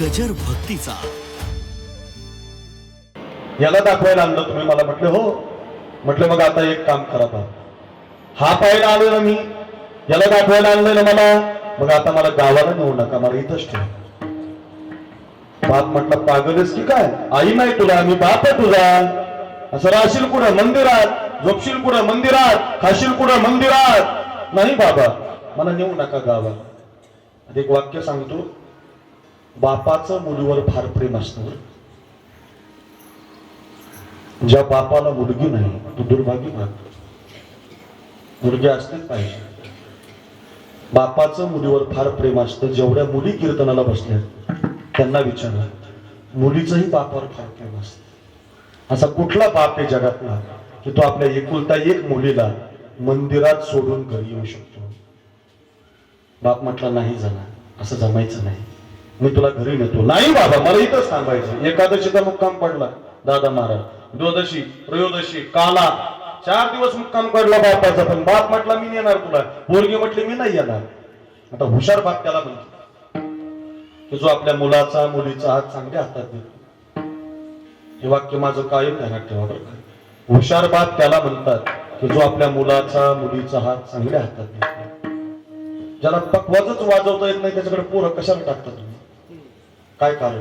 गजर भक्तीचा. याला दाखवायला आणलं तुम्ही मला म्हटलं हो. म्हटलं मग आता एक काम करा बा. हा पाहायला आलो ना मी. याला दाखवायला आणलं ना मला. मग आता मला गावाला नेऊ नका मला इथंच ठेव. बाप म्हटलं पागलच की काय? आई नाही तुला मी बाप आहे तुझा. असं राहशील कुठं? मंदिरात. झोपशील कुठं? मंदिरात. खाशील कुठं? मंदिरात. नाही बाबा मला नेऊ नका गावाला. एक वाक्य सांगतो. बापाचं मुलीवर फार प्रेम असतं ज्या बापाला मुलगी नाही तो दुर्भाग्य मानतो मुलगी असलीच पाहिजे. बापाचं मुलीवर फार प्रेम असतं जेवढ्या मुली कीर्तनाला बसल्या त्यांना विचारलं मुलीचंही बापावर फार प्रेम असतं. असा कुठला बाप आहे जगातला की तो आपल्या एकुलता एक मुलीला मंदिरात सोडून घरी येऊ शकतो? बाप म्हटला नाही जाणार असं जमायचं नाही. मी तुला घरी नेतो. नाही बाबा मला इथंच थांबायचं. एकादशीचा मुक्काम पडला दादा महाराज. द्वादशी त्रयोदशी काला. चार दिवस मुक्काम पडला बापाचा पण बाप म्हटला मी येणार तुला. पोरगी म्हटली मी नाही येणार. आता हुशार बाप त्याला म्हणतो. की जो आपल्या मुलाचा मुलीचा हात चांगल्या हातात देतो. हे वाक्य माझं कायम ध्यानात ठेवा बरं का. हुशार बाप त्याला म्हणतात की जो आपल्या मुलाचा मुलीचा हात चांगल्या हातात देतो. ज्याला पकवाजच वाजवता येत नाही त्याच्याकडे पोरं कशाला टाकतात? तुम्ही काय कारण?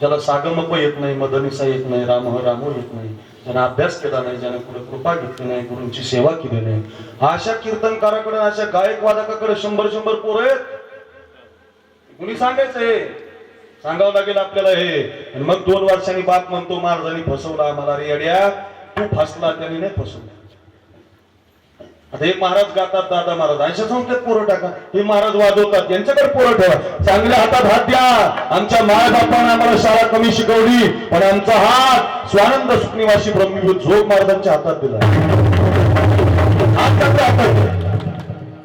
ज्याला सागमप येत नाही मदनिसा येत नाही राम हो रामो हो येत नाही ज्याने अभ्यास केला नाही ज्याने पुढे कृपा घेतली नाही गुरूंची सेवा केली नाही. अशा कीर्तनकाराकडे अशा गायक वादकाकडे शंभर शंभर पोरं आहेत. कुणी सांगायचं हे? सांगावं लागेल आपल्याला हे. आणि मग दोन वर्षांनी बाप म्हणतो महाराजांनी फसवला आम्हाला रे अड्या. तू फसला त्यांनी नाही फसवला. आता हे महाराज गातात दादा महाराज अशा संस्थेत पोरं टाका. हे महाराज वाजवतात यांच्याकडे पोरं ठेवा. चांगल्या हातात हात द्या. आमच्या माय आम्हाला शाळा कमी शिकवली पण आमचा हात स्वानंद सुखनिवासी ब्रह्मविभूत झोप महाराजांच्या हातात दिला. हात त्यांच्या हातात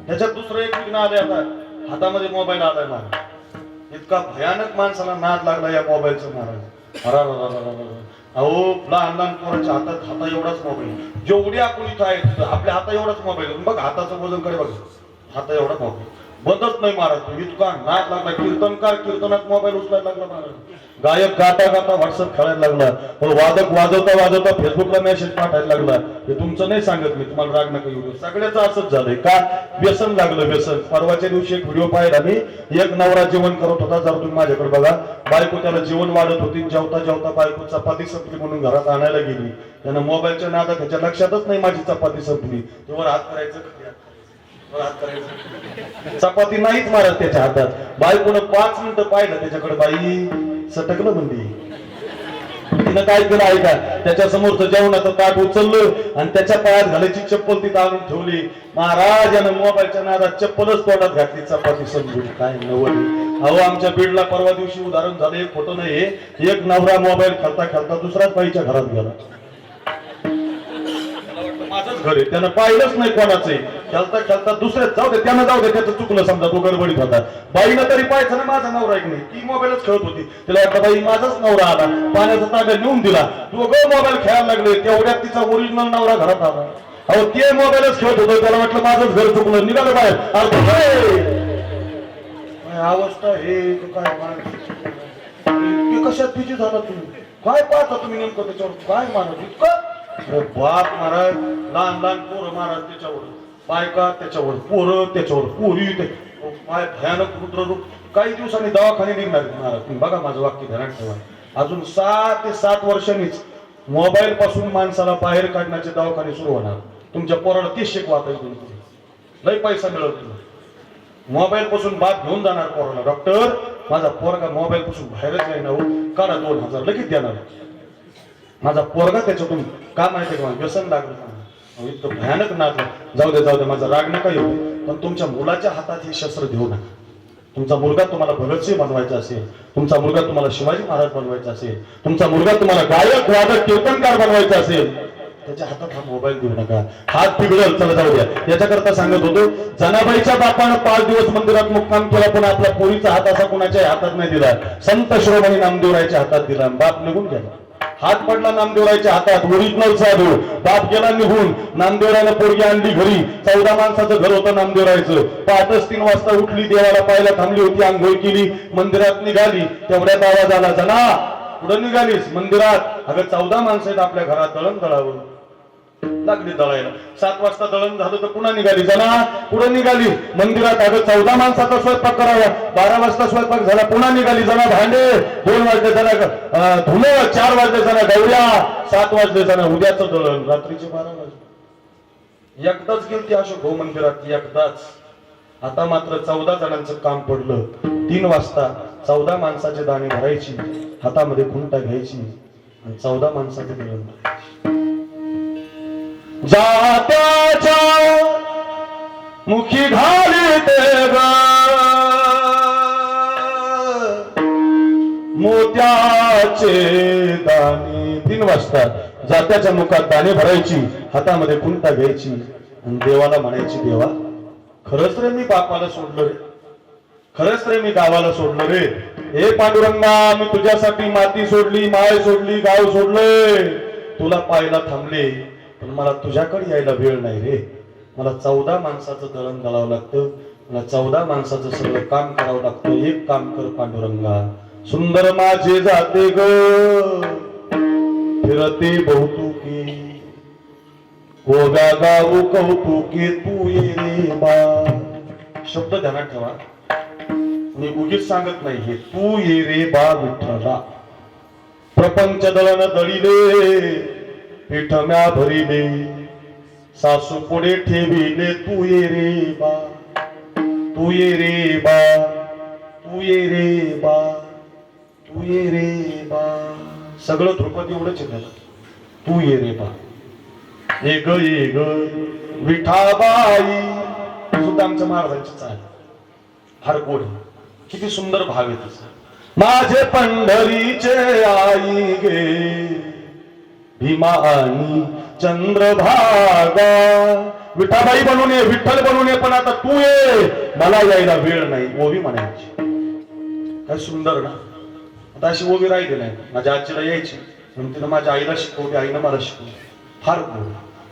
त्याच्यात दुसरं एक विघ्न आले आता. हातामध्ये मोबाईल आलाय महाराज. इतका भयानक माणसाला नाद लागला या मोबाईलचा महाराज. अहो लहान लहान पोरांच्या हातात हाता एवढाच मोबाईल जेवढी आपण इथं आहे आपल्या हाता एवढाच मोबाईल बघ हाताचं वजनकडे बघ. हाता एवढा मोबाईल बंदच नाही महाराज इतका नाच लागला. कीर्तनकार कीर्तनात मोबाईल उचलायला लागला महाराज गायक गाता गाता व्हॉट्सअप खेळायला लागला. हो, वादक वाजवता वाजवता फेसबुकला मेसेज पाठायला लागला. हे तुमचं नाही सांगत मी. तुम्हाला राग नका येऊ सगळ्याच असंच झालंय. का? व्यसन लागलं व्यसन. परवाच्या दिवशी एक व्हिडिओ पाहिला मी. एक नवरा जेवण करत होता. जर तुम्ही माझ्याकडे बघा. बायको त्याला जेवण वाढत होती. जेवता जेवता बायको चपाती संपली म्हणून घरात आणायला गेली. त्यानं मोबाईलच्या नादात त्याच्या लक्षातच नाही माझी चपाती संपली. तेव्हा हात करायचं खाली हात करायचं, वर हात करायचं. चपाती नाहीच मारत त्याच्या हातात. बायकोनं पाच मिनिटं पाहिलं त्याच्याकडे बाई. सटकलं म्हणली. तिनं काय केलं आहे का? त्याच्या समोरचं जेवणाचं ताट उचललं आणि त्याच्या पायात घालायची चप्पल तिथं आणून ठेवली. महाराज यानं मोबाईलच्या नादात चप्पलच तोंडात घातली. चपाती समजून काय नवल. अहो आमच्या बीडला परवा दिवशी उदाहरण झालं. एक फोटो नाही हे. एक नवरा मोबाईल खालता खालता दुसऱ्याच बाईच्या घरात गेला. माझंच घर आहे. त्यानं पाहिलंच नाही कोणाचं खेळता खेळता दुसऱ्याच जाऊ दे त्यानं जाऊ दे त्याचं चुकलं समजा तो गडबडीत होता. बाईनं तरी पाहायचं ना माझा नवरा एक नाही. ती मोबाईलच खेळत होती. तिला वाटलं बाई माझाच नवरा आला. पाण्याचा ताब्यात नेऊन दिला. दोघं मोबाईल खेळायला लागले. तेवढ्यात तिचा ओरिजिनल नवरा घरात आला. अहो ते मोबाईलच खेळत होतो. त्याला वाटलं माझंच घर चुकलं. निघालं बाहेर. अरे अवस्था हे काय कशात बिजी झाला तुम्ही? काय पाहता तुम्ही नेमकं त्याच्यावर? काय मानत इतकं? बाप महाराज. लहान लहान पोरं महाराज त्याच्यावर. बायका त्याच्यावर पोरं त्याच्यावर पोरी ते भयानक रुद्ररूप काही दिवसांनी दवाखाने निघणार महाराज तुम्ही बघा माझं वाक्य ध्यानात ठेवा. अजून सहा ते सात वर्षांनीच मोबाईल पासून माणसाला बाहेर काढण्याचे दवाखाने सुरू होणार. तुमच्या पोराला तीस शेक वाचायचं लय पैसा मिळवतो तुला. मोबाईल पासून बात घेऊन जाणार पोराला. डॉक्टर माझा पोरगा मोबाईल पासून बाहेरच नाही ना हो. काढा दोन हजार. लगेच देणार. माझा पोरगा त्याच्यातून का माहिती का? व्यसन लागलं इतकं भयानक नाद जाऊ दे जाऊ दे माझा राग नका येऊ. पण तुमच्या मुलाच्या हातात हे शस्त्र देऊ नका. तुमचा मुलगा तुम्हाला भगतसिंह बनवायचा असेल तुमचा मुलगा तुम्हाला शिवाजी महाराज बनवायचा असेल तुमचा मुलगा तुम्हाला गायक वादक कीर्तनकार बनवायचा असेल त्याच्या हातात हा मोबाईल देऊ नका. हात बिघडल चला जाऊ द्या. याच्याकरता सांगत होतो जनाबाईच्या बापानं पाच दिवस मंदिरात मुक्काम केला पण आपल्या पोरीचा हात असा कुणाच्या हातात नाही दिला. संत श्रोमणी नामदेवरायच्या हातात दिला बाप निघून गेला. हात पडला नामदेवरायच्या हातात ओरिजिनल साधू बाप गेला निघून. नामदेवरायनं पोरगी आणली घरी. चौदा माणसाचं घर होतं नामदेवरायचं पहाटच तीन वाजता उठली देवाला पाहायला थांबली होती आंघोळ केली मंदिरात निघाली. तेवढ्यात आवाज आला जना पुढे निघालीस? मंदिरात. अगं चौदा माणसं आहेत आपल्या घरात दळण दळावं लागली दळायला सात वाजता दळण झालं तर पुन्हा निघाली. जणा पुढे निघाली. मंदिरात अगं चौदा माणसाचा स्वयंपाक करावा. बारा वाजता स्वयंपाक झाला पुन्हा निघाली. जणा भांडे. दोन वाजले जरा धुलं चार वाजले जरा गौऱ्या सात वाजले जरा उद्याचं दळण. रात्रीचे बारा वाजले. एकदाच गेली ती अशोक भाऊ मंदिरात. एकदाच. आता मात्र चौदा जणांचं काम पडलं. तीन वाजता चौदा माणसाचे दाणे भरायची हातामध्ये खुंटा घ्यायची आणि चौदा माणसाचे दळण भरायची. जात्याच्या मुखी घाली ग मोत्याचे दाणे. तीन वाजता जात्याच्या मुखात दाणे भरायची हातामध्ये कुंटा घ्यायची आणि देवाला म्हणायची देवा खरंच रे मी बापाला सोडलं रे. खरंच रे मी गावाला सोडलं रे. हे पांडुरंगा मी तुझ्यासाठी माती सोडली माय सोडली गाव सोडले तुला पाहायला थांबले. पण मला तुझ्याकडे यायला वेळ नाही रे. मला चौदा माणसाचं दळण घालावं लागतं. मला चौदा माणसाचं सगळं काम करावं लागतं. एक काम कर पांडुरंगा. सुंदर माझे जाते ग. फिरते बहुतुकी. गोव्या गाऊ कौतुके तू ये रे बा. शब्द ध्यानात ठेवा. मी उगीच सांगत नाही हे. तू ये रे बा विठ्ठला. प्रपंच दळण दळीले. पिठम्या भरिले सासू पुढे ठेविले तू ये रे बा तू ये रे बा तू ये रे बा तू ये रे बा. सगळं ध्रुपद एवढंच आहे तू ये रे बा. ये ग ये ग विठाबाई. सुद्धा आमच्या महाराजांची चाल. फार किती सुंदर भाव आहे माझे पंढरीचे आई गे भीमा आणि चंद्रभागा. विठाबाई बनून ये विठ्ठल बनून ये पण आता तू ये. मला यायला वेळ नाही ओवी म्हणायची. काय सुंदर ना. आता अशी ओवी राहिली नाही. माझ्या आजीला यायची. म्हणून तिनं माझ्या आईला शिकवली आईनं मला शिकवली. फार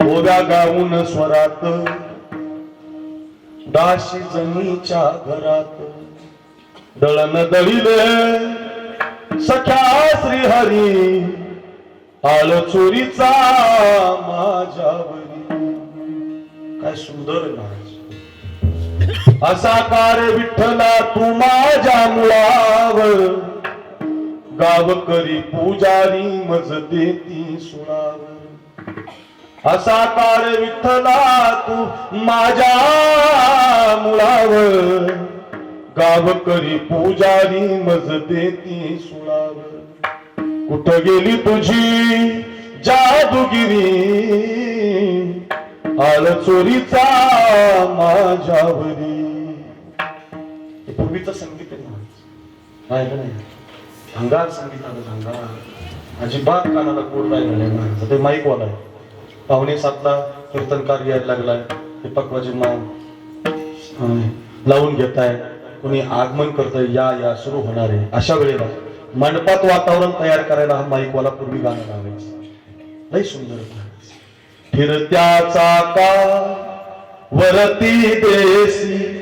ओव्या गाऊन स्वरात. दाशी जमीच्या घरात. दळण दळिले. सख्या श्रीहरी. आल चोरीचा माझ्यावरी. काय सुंदर आहे असा कार विठ्ठला तू माझ्या मुळावर. गावकरी पुजारी मज देती सुळावर. असा कार विठ्ठला तू माझ्या मुळावर. गावकरी पुजारी मज देती सुळावर. कुठं गेली तुझी जादूगिरी? आल चोरीचा माझ्यावरी. पूर्वीचं संगीत आहे ना? नाही भंगार संगीत आलं भंगार अजिबात कानाला कोण नाही माझं ते माईक वाला आहे. पाहुणे सातला कीर्तनकार यायला लागलाय. हे पक्वाजी मा लावून घेताय. कोणी आगमन करतंय या या सुरू होणार आहे. अशा वेळेला मंडपात वातावरण तयार करायला हा माईकवाला पूर्वी गाणं लावायचं. लय सुंदर गाणं. फिरत्याचा का वरती देसी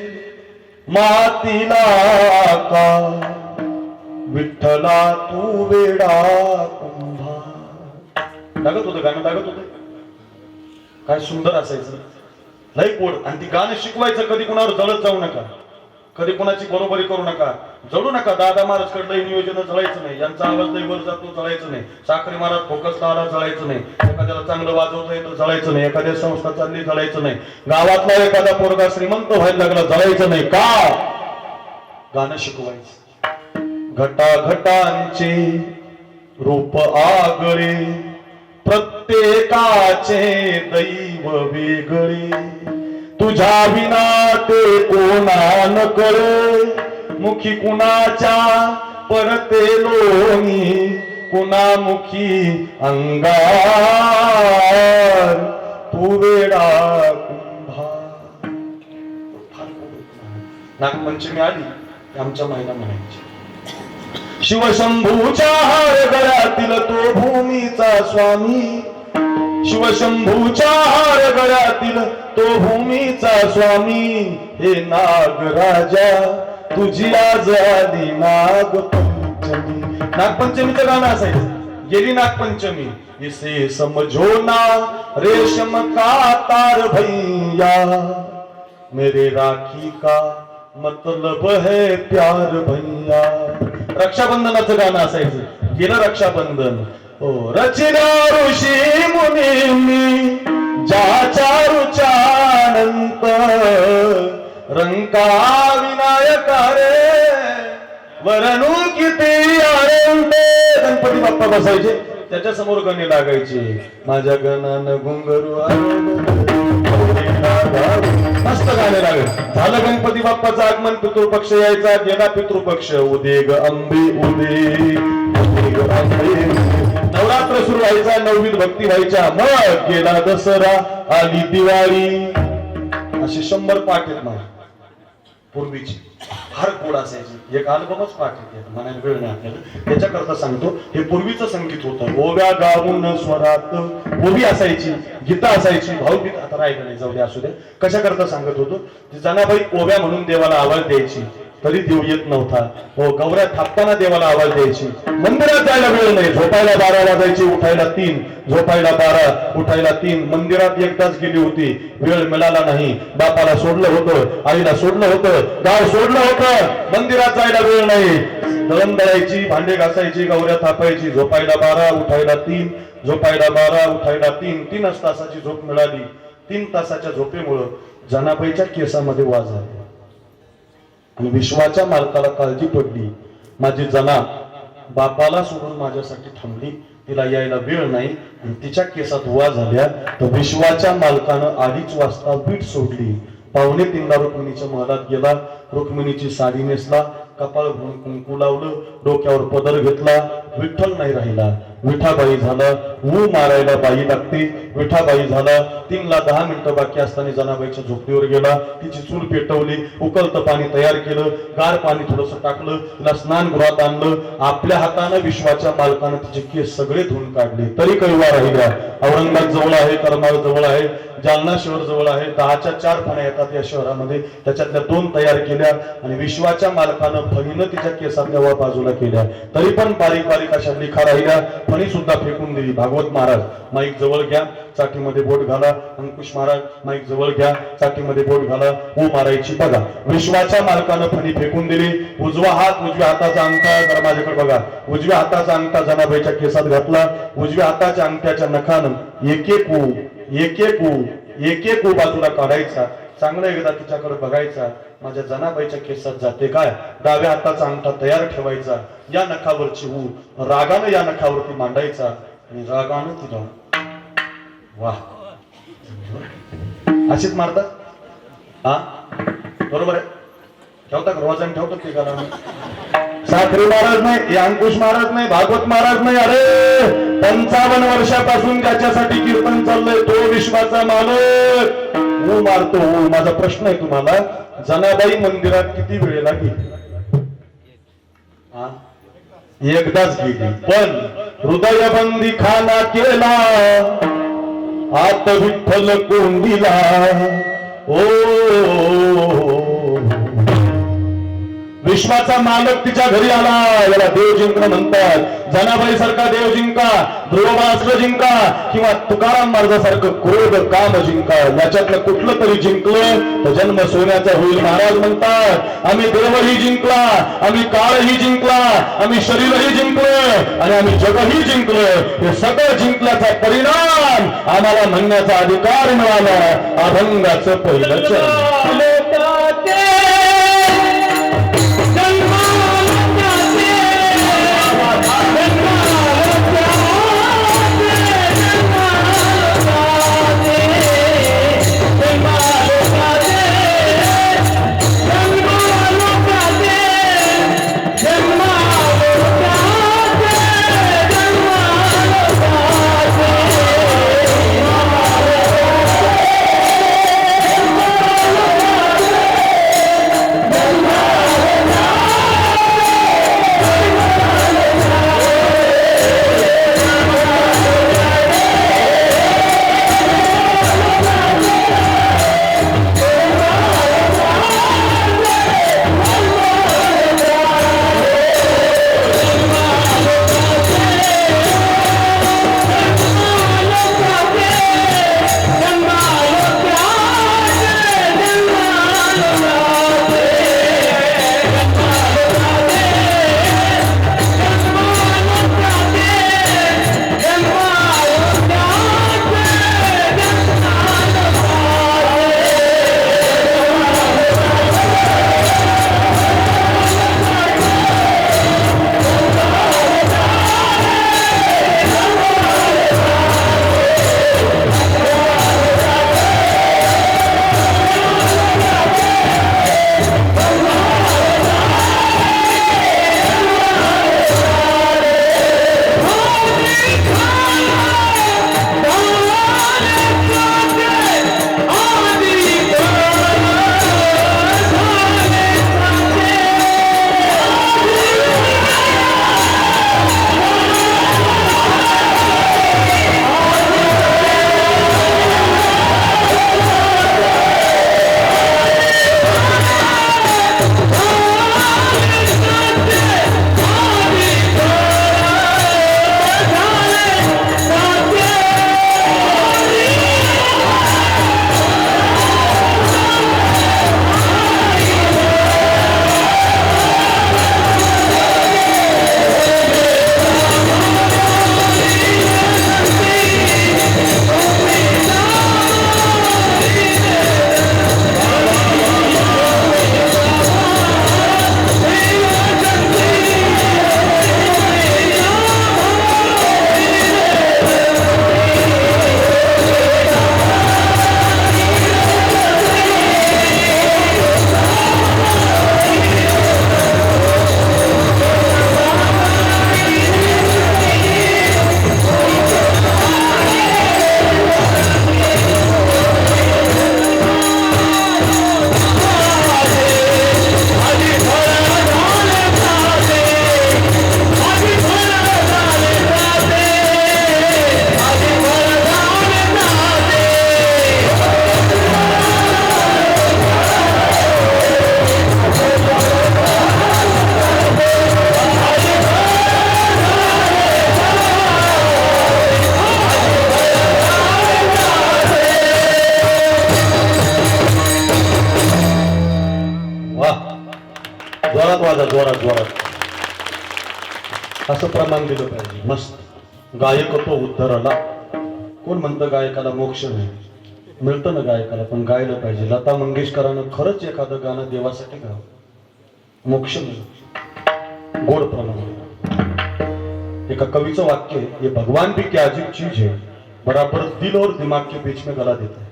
मातीला का विठ्ठला तू वेडा कुंभा. लागत होतं गाणं लागत होतं. काय सुंदर असायचं. लय गोड. आणि ती गाणं शिकवायचं कधी कुणावर जळत जाऊ नका. कधी कोणाची बरोबरी करू नका जळू नका. दादा महाराज कडलं नियोजन जळायचं नाही. यांचा आवाज लई वर जातो जळायचं नाही. साखरी महाराज फोकस लावला जळायचं नाही. एखाद्याला चांगलं वाजवता येतं जळायचं नाही. एखाद्या संस्था चालली जळायचं नाही. गावातला एखादा पोरगा श्रीमंत व्हायला लागला जळायचं नाही. का? गाणं शिकवायचं. घटा घटांचे रूप आगळे प्रत्येकाचे दैव वेगळे. तुझ्या विना ते कोणा न कळे? मुखी कुणाच्या? परते लोणी कुणा मुखी अंगार? तू वेडा नागपंचमी आली आमच्या महिला म्हणायची. शिवशंभूच्या हार गळ्यातील तो भूमीचा स्वामी शिवशंभूच्या हार गळ्यातील तो भूमीचा स्वामी. हे नागराजा तुझी आज आली नागपंचमी. नागपंचमीचं गाणं असायचं. गेली नागपंचमी. इसे समझो ना रेशम का तार भैया. मेरे राखी का मतलब है प्यार भैया. रक्षाबंधनाचं गाणं असायचं. गेलं रक्षाबंधन. ओ रचिला ऋषी महाविनायक रे वरणू किती आनंद गणपती बाप्पा बसायचे त्याच्यासमोर गणे लागायचे. माझ्या गणानं घुंगरू मस्त गाणे लागले झालं गणपती बाप्पाचं आगमन पितृपक्ष यायचा गेला पितृपक्ष. उदे ग अंबे उदे नवरात्र सुरू व्हायचा नववीत भक्ती व्हायच्या. मग गेला दसरा आली दिवाळी. असे शंभर पाठ आहेत मला पूर्वीची. फार गोड असायची एक अल्बमच पाठवते येते म्हणायला वेळ नाही आपल्याला. त्याच्याकरता सांगतो हे पूर्वीचं संगीत होतं. ओव्या गाऊन स्वरात ओवी असायची गीता असायची भावगीत आता राहिलं नाही जाऊ दे असू दे. कशाकरता सांगत होतो? जनाबाई ओव्या म्हणून देवाला आवाज द्यायची. तरी देव येत नव्हता. हो गौऱ्या थापताना देवाला आवाज द्यायची. मंदिरात जायला वेळ नाही. झोपायला बारा वाजायची उठायला तीन. झोपायला बारा उठायला तीन. मंदिरात एकदाच गेली होती. वेळ मिळाला नाही. बापाला सोडलं होतं आईला सोडलं होतं गाव सोडलं होतं. मंदिरात जायला वेळ नाही. दळण दळायची भांडे घासायची गौऱ्या थापायची झोपायला बारा उठायला तीन. झोपायला बारा उठायला तीन. तीनच तासाची झोप मिळाली. तीन तासाच्या झोपेमुळं जनाबाईच्या केसामध्ये वाज आली. आणि विश्वाच्या मालकाला काळजी पडली. माझी जना बापाला सोडून माझ्यासाठी थांबली. तिला यायला वेळ नाही. आणि तिच्या केसात वा झाल्या. तर विश्वाच्या मालकानं अडीच वाजता वीट सोडली. पावणे तीनला रुक्मिणीच्या महालात गेला. रुक्मिणीची साडी नेसला. कपाळ कुंकू लावलं. डोक्यावर पदर घेतला. विठ्ठल नाही राहिला. विठाबाई झाला ऊ मारायला बाई लागते. विठाबाई झाला तीनला दहा मिनिटं बाकी असताना जनाबाईच्या झोपडीवर गेला. तिची चूल पेटवली उकळतं पाणी तयार केलं गार पाणी थोडस टाकलं तिला स्नानगृहात आणलं. आपल्या हातानं विश्वाच्या मालकानं तिचे केस सगळे धुवून काढले. तरी कैवा राहिल्या. औरंगाबाद जवळ आहे करमाळ जवळ आहे. जालना शहर जवळ आहे. दहाच्या चार पाण्या येतात या शहरामध्ये. त्याच्यातल्या दोन तयार केल्या आणि विश्वाच्या मालकानं फणीनं तिच्या केसातल्या वर बाजूला केल्या. तरी पण बारीक बारीक अशा लिखा राहिल्या. फणी सुद्धा फेकून दिली. भागवत महाराज माईक जवळ घ्या. चाटीमध्ये बोट घाला. अंकुश महाराज माईक जवळ घ्या. चाटीमध्ये बोट घाला. ऊ मारायची बघा. विश्वाच्या मालकानं फणी फेकून दिली. उजवा हात उजव्या हाताचा अंगठा. जरा माझ्याकडे बघा. उजव्या हाताचा अंगठा जनाबाईच्या केसात घातला. उजव्या हाताच्या अंगठ्याच्या नखानं एक एक ऊ एक एक ऊ एक एक ऊ बाजूला काढायचा चांगला एकदा तिच्याकडे बघायचा माझ्या जनाबाईच्या केसात जाते काय? डाव्या हाताचा अंगठा तयार ठेवायचा या नखावरची ऊ रागानं या नखावरती मांडायचा आणि रागानं तिला वा अशीच मारतात? हा? बरोबर आहे. ठेवता का? रोजाने ठेवतात ते गाणं? साखरे महाराज नाही अंकुश महाराज नाही भागवत महाराज नाही अरे पंचावन्न वर्षापासून ज्याच्यासाठी कीर्तन चाललंय तो विश्वाचा मालक ऊ मारतो ऊ. माझा प्रश्न आहे तुम्हाला जनाबाई मंदिरात किती वेळेला गेली हा? एकदाच गेली पण हृदयबंदी खाना केला आत विठ्ठल कोंडीला ओ विश्वाचा मालक तिच्या घरी आला. याला देव जिंकणं म्हणतात. जनाबाई सारखा देव जिंका ध्रुवबाळ जिंका किंवा तुकाराम महाराजासारखं क्रोध काम जिंका. याच्यातलं कुठलं तरी जिंकलं तर जन्म सोन्याचा होईल महाराज म्हणतात. आम्ही देवही जिंकला आम्ही काळही जिंकला आम्ही शरीरही जिंकलं आणि आम्ही जगही जिंकलं. हे सगळं जिंकल्याचा परिणाम आम्हाला म्हणण्याचा अधिकार मिळाला. अभंगाचं पहिलं जोरात वाजा जोरात जोरात. असं प्रमाण दिलं पाहिजे. मस्त. गायक तो उद्धराला. कोण म्हणतं गायकाला मोक्ष नाही? मिळतं ना गायकाला पण गायलं पाहिजे. लता मंगेशकरानं खरंच एखादं गाणं देवासाठी गावं. मोक्ष मिळेल. गोड प्रमाण. एका कवीचं वाक्य आहे, ये भगवान भी क्या अजीब चीज है बराबर दिल और दिमाग के बीच में गला देता है.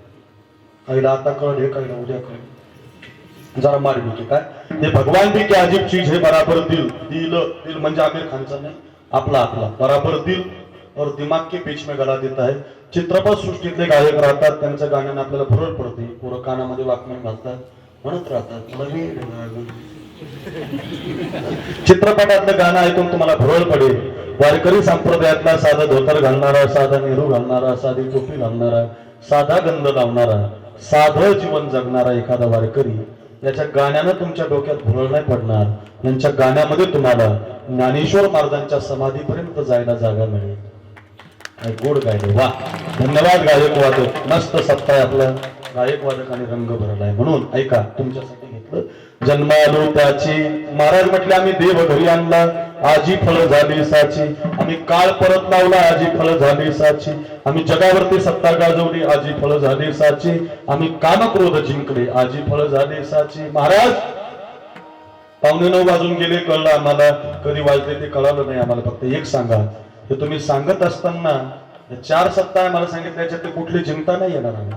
काहीला आता कळलं हे काहीला उद्या कळलं. जरा मार की काय? ये भगवान भी क्या अजीब चीज हे बराबर दिल दिल दिल. म्हणजे आमिर खानचा नाही आपला आपला. बराबर दिल और दिमाग के बीच में गला देता है चित्रपट सृष्टीतले गायक राहतात त्यांच्या गाण्यानं आपल्याला भुरळ पडते पोरं कानामध्ये वाकमन घालतात म्हणत राहतात चित्रपटातलं गाणं ऐकून तुम्हाला भुरळ पडेल. वारकरी संप्रदायातला साधा धोतर घालणारा साधा नेहरू घालणारा साधी टोपी घालणारा साधा गंध लावणारा साधं जीवन जगणारा एखादा वारकरी याच्या गाण्यानं तुमच्या डोक्यात भुरळ नाही पडणार यांच्या गाण्यामध्ये तुम्हाला ज्ञानेश्वर महाराजांच्या समाधीपर्यंत जायला जागा मिळेल. गोड गायले वा. धन्यवाद गायक वादक. मस्त सत्ता आहे आपला. गायक वादकाने रंग भरलाय म्हणून ऐका तुमच्यासाठी घेतलं. जन्मालो त्याची महाराज म्हटले आम्ही देव घरी आणला. आजी फळ झाली साची. आम्ही काळ परत लावला आजी फळ झाली साची. आम्ही जगावरती सत्ता गाजवली आजी फळ झाली साची. आम्ही कामक्रोध जिंकले आजी फळ झाली साची. महाराज पावणे नऊ वाजून गेले कळलं आम्हाला. कधी वाजले ते कळालं नाही आम्हाला. फक्त एक सांगा. हे तुम्ही सांगत असताना चार सत्ता आम्हाला सांगितल्याच्या ते कुठली जिंकता नाही येणार आम्ही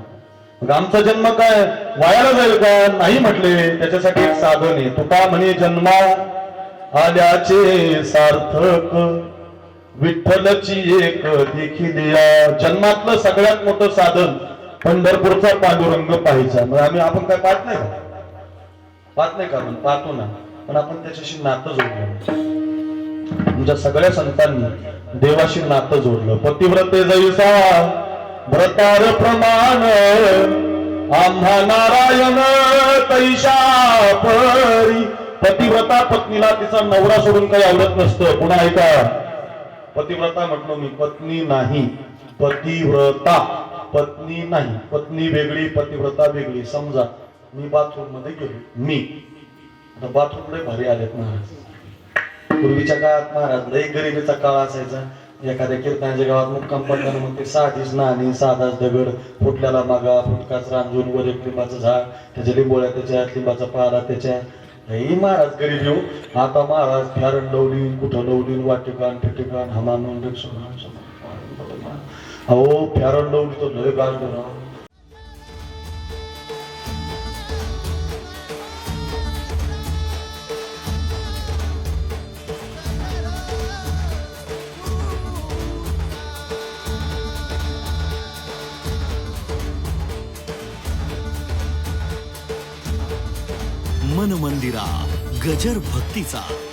मग आमचा जन्म काय? वायाला जाईल का? नाही म्हटले. त्याच्यासाठी एक साधन आहे. तुका म्हणे जन्मा आल्याचे सार्थक. विठ्ठलची एक देखील या जन्मातलं सगळ्यात मोठं साधन पंढरपूरचा पांडुरंग पाहायचा. मग आम्ही आपण काय पाहत नाही का? पाहत नाही का? आपण पाहतो ना. पण आपण त्याच्याशी नातं जोडलं. तुमच्या सगळ्या संतांनी देवाशी नातं जोडलं. पतिव्रते जैसा व्रतार प्रमाण आम्हा नारायण तैशा परी. पतिव्रता पत्नीला तिचा नवरा सोडून काही आवडत नसतं. पुन्हा ऐका पतिव्रता म्हटलो मी पत्नी नाही. पतिव्रता पत्नी नाही. पत्नी वेगळी पतिव्रता वेगळी. समजा मी बाथरूममध्ये गेलो. मी. आता बाथरूम लय भारी आलेत महाराज पूर्वीच्या काळात महाराज लय गरिबीचा काळ असायचा. एखाद्या कीर्तनाच्या गावात मुक्काम पडताना मग ते साधीच नाणी साधाच दगड फुटल्याला मागा फुटकाच रांजून वर एक लिंबाचं झाड त्याच्या लिंबोळ्या त्याच्यात लिंबाचा पारा त्याच्या ही महाराज गरीब येऊ आता महाराज फॅरन लवली कुठं लवली वाटिकान ठिकाण हमान अहो फॅरन लवली तो लय गाजलं मन मंदिरा गजर भक्तीचा.